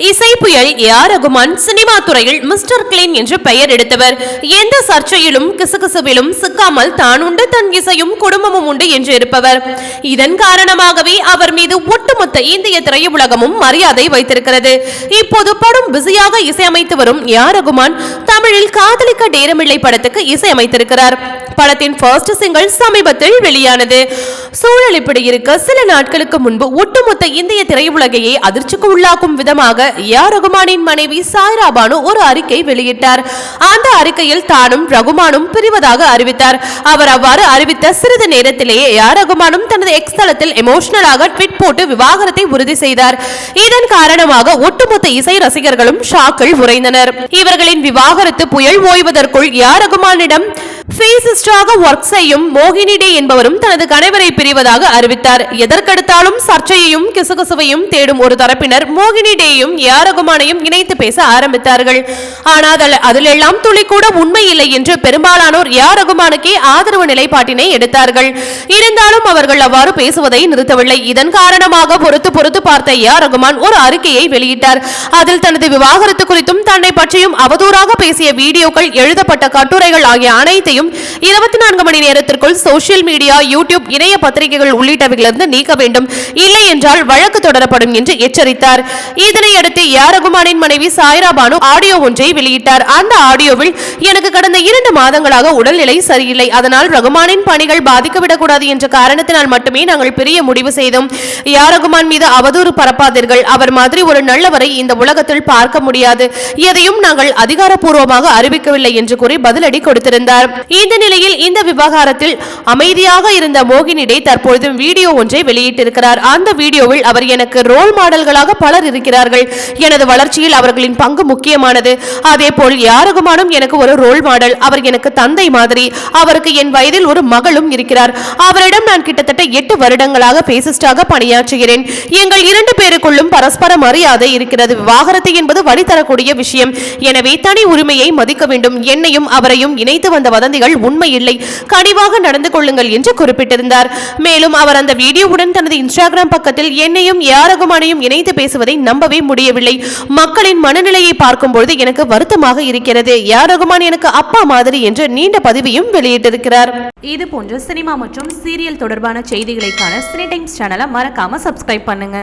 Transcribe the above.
இசை புயல் A Rahman cinema துறையில் மிஸ்டர் கிளீன் என்று பெயர் எடுத்தவர். எந்த சர்ச்சையிலும் கிசுகிசுவிலும் சிக்காமல் தான் உண்டு தன் இசையும் குடும்பமும் உண்டு என்று இருப்பவர். இதன் காரணமாகவே அவர் மீது ஒட்டுமொத்த இந்திய திரையுலகமும் மரியாதை வைத்திருக்கிறது. இப்போது படம் பிஸியாக இசையமைத்து வரும் ஏ ரகுமான் தமிழில் காதலிக்க நேரமில்லை படத்துக்கு இசையமைத்திருக்கிறார். படத்தின் ஃபர்ஸ்ட் சிங்கிள் சமீபத்தில் வெளியானது. சூழல் இப்படி இருக்க சில நாட்களுக்கு முன்பு ஒட்டுமொத்த இந்திய திரையுலகையே அதிர்ச்சிக்கு உள்ளாக்கும் விதமாக யா ரகுமானின் மனைவி சாய்ரா பானு ஒரு அறிக்கை வெளியிட்டார். அந்த அறிக்கையில் தானும் ரகுமானும் பிரிவதாக அறிவித்தார். அவர் அவ்வாறு அறிவித்த சிறிது நேரத்திலேயே யா ரகுமானும் தனது எக்ஸ் தளத்தில் எமோஷனலாக ட்விட் போட்டு விவாகரத்தை உறுதி செய்தார். இதன் காரணமாக ஒட்டுமொத்த இசை ரசிகர்களும் ஷாக்கில் உறைந்தனர். இவர்களின் விவாகரத்து புயல் ஓய்வதற்குள் யார் ரகுமானிடம் பேசிஸ்டாக ஒர்க் செய்யும் மோகினி டே என்பவரும் தனது கணவரை பிரிவதாக அறிவித்தார். எதற்கெடுத்தாலும் சர்ச்சையையும் கிசுகிசுவையும் தேடும் ஒரு தரப்பினர் மோகினி டேயும் யாரகுமானையும் இணைத்து பேச ஆரம்பித்தார்கள். ஆனால் அதிலெல்லாம் துளி கூட உண்மை இல்லை என்று பெரும்பாலானோர் யாரகுமானுக்கே ஆதரவு நிலைப்பாட்டினை எடுத்தார்கள். இருந்தாலும் அவர்கள் அவ்வாறு பேசுவதை நிறுத்தவில்லை. இதன் காரணமாக பொறுத்து பொறுத்து பார்த்த யா ரகுமான் ஒரு அறிக்கையை வெளியிட்டார். அதில் தனது விவாகரத்து குறித்தும் தன்னை பற்றியும் அவதூறாக பேசிய வீடியோக்கள் எழுதப்பட்ட கட்டுரைகள் ஆகிய அனைத்தையும் இருபத்தி நான்கு மணி நேரத்திற்குள் சோசியல் மீடியா யூடியூப் இணைய பத்திரிகைகள் உள்ளிட்டவைகளிலிருந்து நீக்க வேண்டும். இல்லை என்றால் வழக்கு தொடரப்படும் என்று எச்சரித்தார். இதனையடுத்து யாரகுமானின் மனைவி சாய்ரா பானு ஆடியோ ஒன்றை வெளியிட்டார். அந்த ஆடியோவில் எனக்கு கடந்த இரண்டு மாதங்களாக உடல்நிலை சரியில்லை. அதனால் ரகுமானின் பணிகள் பாதிக்கவிடக்கூடாது என்ற காரணத்தினால் மட்டுமே நாங்கள் பிரிய முடிவு செய்தோம். யாரகுமான் மீது அவதூறு பரப்பாதீர்கள். அவர் மாதிரி ஒரு நல்லவரை இந்த உலகத்தில் பார்க்க முடியாது. எதையும் நாங்கள் அதிகாரப்பூர்வமாக அறிவிக்கவில்லை என்று கூறி பதிலடி கொடுத்திருந்தார். இந்த நிலையில் இந்த விவகாரத்தில் அமைதியாக இருந்த மோகினிடே தற்பொழுது வீடியோ ஒன்றை வெளியிட்டிருக்கிறார். அந்த வீடியோவில் அவர் எனக்கு ரோல் மாடல்களாக பலர் இருக்கிறார்கள். எனது வளர்ச்சியில் அவர்களின் பங்கு முக்கியமானது. அதே போல் யாருகுமானும் எனக்கு ஒரு ரோல் மாடல் அவர் எனக்கு தந்தை மாதிரி அவருக்கு என் வயதில் ஒரு மகளும் இருக்கிறார். அவரிடம் நான் கிட்டத்தட்ட எட்டு வருடங்களாக பேசிஸ்டாக பணியாற்றுகிறேன். எங்கள் இரண்டு பேருக்குள்ளும் பரஸ்பர மரியாதை இருக்கிறது. விவாகரத்து என்பது வழி தரக்கூடிய விஷயம். எனவே தனி உரிமையை மதிக்க வேண்டும். என்னையும் அவரையும் இணைத்து வந்த வதந்திகள் உண்மை இல்லை கனிவாக நடந்து கொள்ளுங்கள் என்று குறிப்பிட்டிருந்தார். மேலும் அவர் அந்த வீடியோவுடன் தனது இன்ஸ்டாகிராம் பக்கத்தில் என்னையும் யாரகுமானையும் இணைத்து பேசுவதை நம்பவே முடியவில்லை. மக்களின் மனநிலையை பார்க்கும்பொழுது எனக்கு வருத்தமாக இருக்கிறது. யாரகுமான் எனக்கு அப்பா மாதிரி என்று நீண்ட பதிவையும் வெளியிட்டிருக்கிறார். இது போன்ற சினிமா மற்றும் சீரியல் தொடர்பான செய்திகளை சினி டைம்ஸ் சேனலை மறக்காம சப்ஸ்கிரைப் பண்ணுங்க.